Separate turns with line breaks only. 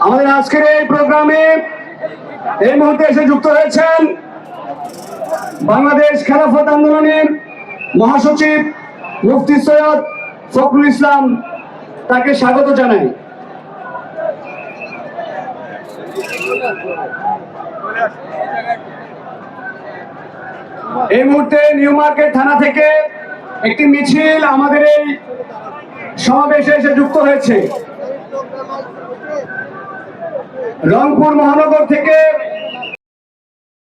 আমাদের আজকের এই প্রোগ্রামে এই মুহূর্তে এসে যুক্ত হয়েছেন বাংলাদেশ খেলাফত আন্দোলনের মহাসচিব মুফতি সৈয়দ ফখরুল ইসলাম তাকে স্বাগত জানাই। এই মুহূর্তে নিউ মার্কেট থানা থেকে একটি মিছিল আমাদের এই সমাবেশে এসে যুক্ত হয়েছে। রংপুর মহানগর থেকে